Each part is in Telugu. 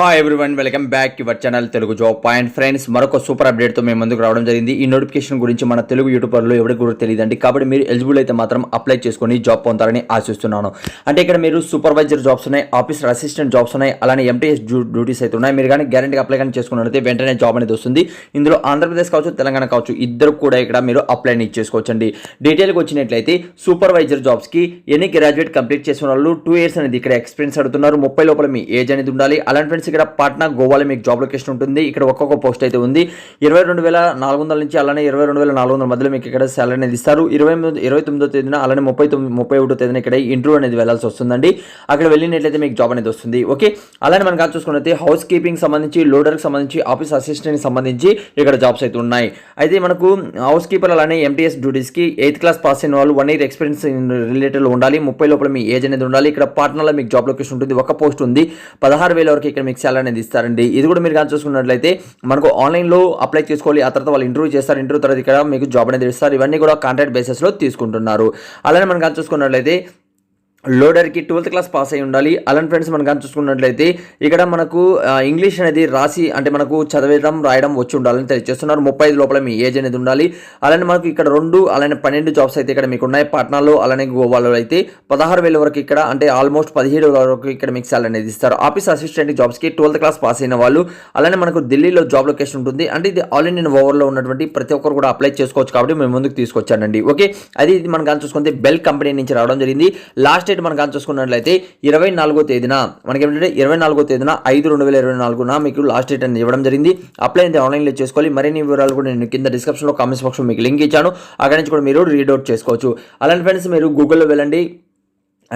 Hi everyone welcome back your channel Telugu job point friends మరొక సూపర్ అప్డేట్తో మేము ముందుకు రావడం జరిగింది. ఈ నోటిఫికేషన్ గురించి మన తెలుగు యూట్యూబర్లో ఎవరికి కూడా తెలియదండి. కాబట్టి మీరు ఎలిజిబుల్ అయితే మాత్రం అప్లై చేసుకొని జాబ్ పొందాలని ఆశిస్తున్నాను. అంటే ఇక్కడ మీరు సూపర్వైజర్ జాబ్స్ ఉన్నాయి ఆఫీసర్ అసిస్టెంట్ జాబ్స్ ఉన్నాయి అలానే ఎంటీఎస్ డ్యూటీస్ అయితే ఉన్నాయి. మీరు కానీ గ్యారంటీ అప్లై కానీ చేసుకున్నట్లయితే వెంటనే జాబ్ అనేది వస్తుంది. ఇందులో ఆంధ్రప్రదేశ్ కావచ్చు తెలంగాణ కావచ్చు ఇద్దరు కూడా ఇక్కడ మీరు అప్లై అనేది చేసుకోవచ్చండి. డీటెయిల్కి వచ్చినట్లయితే సూపర్వైజర్ జాబ్స్కి ఎన్ని గ్రాడ్యుయేట్ కంప్లీట్ చేసిన వాళ్ళు టూ ఇయర్స్ అనేది ఇక్కడ ఎక్స్పీరియన్స్ అడుగుతున్నారు. ముప్పై లోపల మీ ఏజ్ అనేది ఉండాలి. అలాంటి ఫ్రెండ్స్ ఇక్కడ పాట్నా గోవాలో మీకు జాబ్ లొకేషన్ ఉంటుంది. ఇక్కడ ఒక్కొక్క పోస్ట్ అయితే ఉంది. ఇరవై రెండు వేల నాలుగు వందల నుంచి అలానే ఇరవై రెండు వేల నాలుగు వందల మధ్యలో మీకు ఇక్కడ సాలరీ అనేది ఇస్తారు. ఇరవై ఇరవై తొమ్మిదో తేదీన అలానే ముప్పై తొమ్మిది ముప్పై ఒకటో తేదీన ఇక్కడ ఇంటర్వ్యూ అనేది వెళ్ళాల్సి వస్తుందండి. అక్కడ వెళ్ళినట్లయితే మీకు జాబ్ అనేది వస్తుంది. ఓకే? అలానే మనం కాదు చూసుకున్నట్లయితే హౌస్ కీపింగ్ సంబంధించి లోడర్కి సంబంధించి ఆఫీస్ అసిస్టెంట్ సంబంధించి ఇక్కడ జాబ్స్ అయితే ఉన్నాయి. అయితే మనకు హౌస్ కీపర్ అలానే ఎంటీఎస్ డ్యూటీస్కి ఎయిత్ క్లాస్ పాస్ అయిన వాళ్ళు వన్ ఇయర్ ఎక్స్పీరియన్స్ రిలేటెడ్ ఉండాలి. ముప్పై లోపల మీ ఏజ్ అనేది ఉండాలి. ఇక్కడ పాట్నాలో మీకు జాబ్ లొకేషన్ ఉంటుంది. ఒక పోస్ట్ ఉంది. పదహారు వేల వరకు ఇక్కడ మీకు సాలరీ అనేది ఇస్తారండి. ఇది కూడా మీరు కానీ చూసుకున్నట్లయితే మనకు ఆన్లైన్లో అప్లై చేసుకోవాలి. ఆ తర్వాత వాళ్ళు ఇంటర్వ్యూ చేస్తారు. ఇంటర్వ్యూ తర్వాత ఇక్కడ మీకు జాబ్ అనేది ఇస్తారు. ఇవన్నీ కూడా కాంట్రాక్ట్ బేసిస్లో తీసుకుంటున్నారు. అలానే మనం కానీ చూసుకున్నట్లయితే లోడర్కి ట్వెల్త్ క్లాస్ పాస్ అయి ఉండాలి. అలాంటి ఫ్రెండ్స్ మనం కానీ చూసుకున్నట్లయితే ఇక్కడ మనకు ఇంగ్లీష్ అనేది రాసి అంటే మనకు చదవడం రాయడం వచ్చి ఉండాలని తెలియజేస్తున్నారు. ముప్పై ఐదు లోపల మీ ఏజ్ అనేది ఉండాలి. అలానే మనకు ఇక్కడ రెండు అలానే పన్నెండు జాబ్స్ అయితే ఇక్కడ మీకు ఉన్నాయి. పాట్నాలో అలానే గోవాలో అయితే పదహారు వేల వరకు ఇక్కడ అంటే ఆల్మోస్ట్ పదిహేడు వరకు ఇక్కడ మీకు సాలరీ అనేది ఇస్తారు. ఆఫీస్ అసిస్టెంట్ జాబ్స్కి ట్వెల్త్ క్లాస్ పాస్ అయిన వాళ్ళు అలానే మనకు ఢిల్లీలో జాబ్ లొకేషన్ ఉంటుంది. అంటే ఇది ఆల్ ఇండియన్ ఓవర్లో ఉన్నటువంటి ప్రతి ఒక్కరు కూడా అప్లై చేసుకోవచ్చు కాబట్టి మేము ముందుకు తీసుకొచ్చానండి. ఓకే అది ఇది మనం కానీ చూసుకుంటే బెల్ కంపెనీ నుంచి రావడం జరిగింది. లాస్ట్ డేట్ మనం కానీ చూసుకున్నట్లయితే ఇరవై నాలుగో తేదీన మనకి ఏంటంటే ఇరవై నాలుగో తేదీన ఐదు రెండు వేల ఇరవై నాలుగున మీకు లాస్ట్ డేట్ అనేది ఇవ్వడం జరిగింది. అప్లై అయితే ఆన్లైన్లో చేసుకోవాలి. మరిన్ని వివరాలు కూడా నేను కింద డిస్క్రిప్షన్లో కామెంట్స్ బాక్స్లో మీకు లింక్ ఇచ్చాను. అక్కడి నుంచి కూడా మీరు రీడౌట్ చేసుకోవచ్చు. అలాంటి ఫ్రెండ్స్ మీరు గూగుల్లో వెళ్ళండి.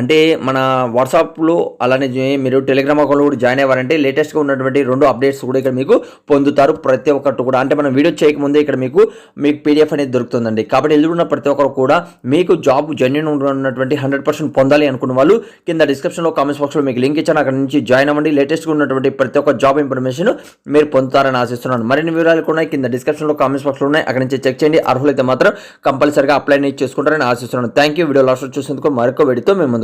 అంటే మన వాట్సాప్లో అలానే మీరు టెలిగ్రామ్ అకౌంట్లో కూడా జాయిన్ అయ్యారంటే లేటెస్ట్గా ఉన్నటువంటి రెండు అప్డేట్స్ కూడా ఇక్కడ మీకు పొందుతారు ప్రతి ఒక్కటి కూడా. అంటే మనం వీడియో చేయకముందే ఇక్కడ మీకు మీకు పీడిఎఫ్ అనేది దొరుకుతుందండి. కాబట్టి ఎదురున్న ప్రతి ఒక్కరు కూడా మీకు జాబ్ జెన్యున్ ఉన్నటువంటి హండ్రెడ్ పర్సెంట్ పొందాలి అనుకున్న వాళ్ళు కింద డిస్క్రిప్షన్లో కామెంట్స్ బాక్స్లో మీకు లింక్ ఇచ్చాను. అక్కడ నుంచి జాయిన్ అవ్వండి. లేటెస్ట్గా ఉన్నటువంటి ప్రతి ఒక్క జాబ్ ఇన్ఫర్మేషన్ మీరు పొందుతారని ఆశిస్తున్నాను. మరిన్ని వివరాలు కూడా కింద డిస్క్రిప్షన్లో కామెంట్స్ బాక్స్లో ఉన్నాయి. అక్కడ నుంచి చెక్ చేయండి. అర్హులైతే మాత్రం కంపల్సరీగా అప్లై చేసుకుంటారని ఆశిస్తున్నాను. థ్యాంక్ యూ వీడియో లాస్ట్ చూసేందుకు మరొక వీడియోతో మేము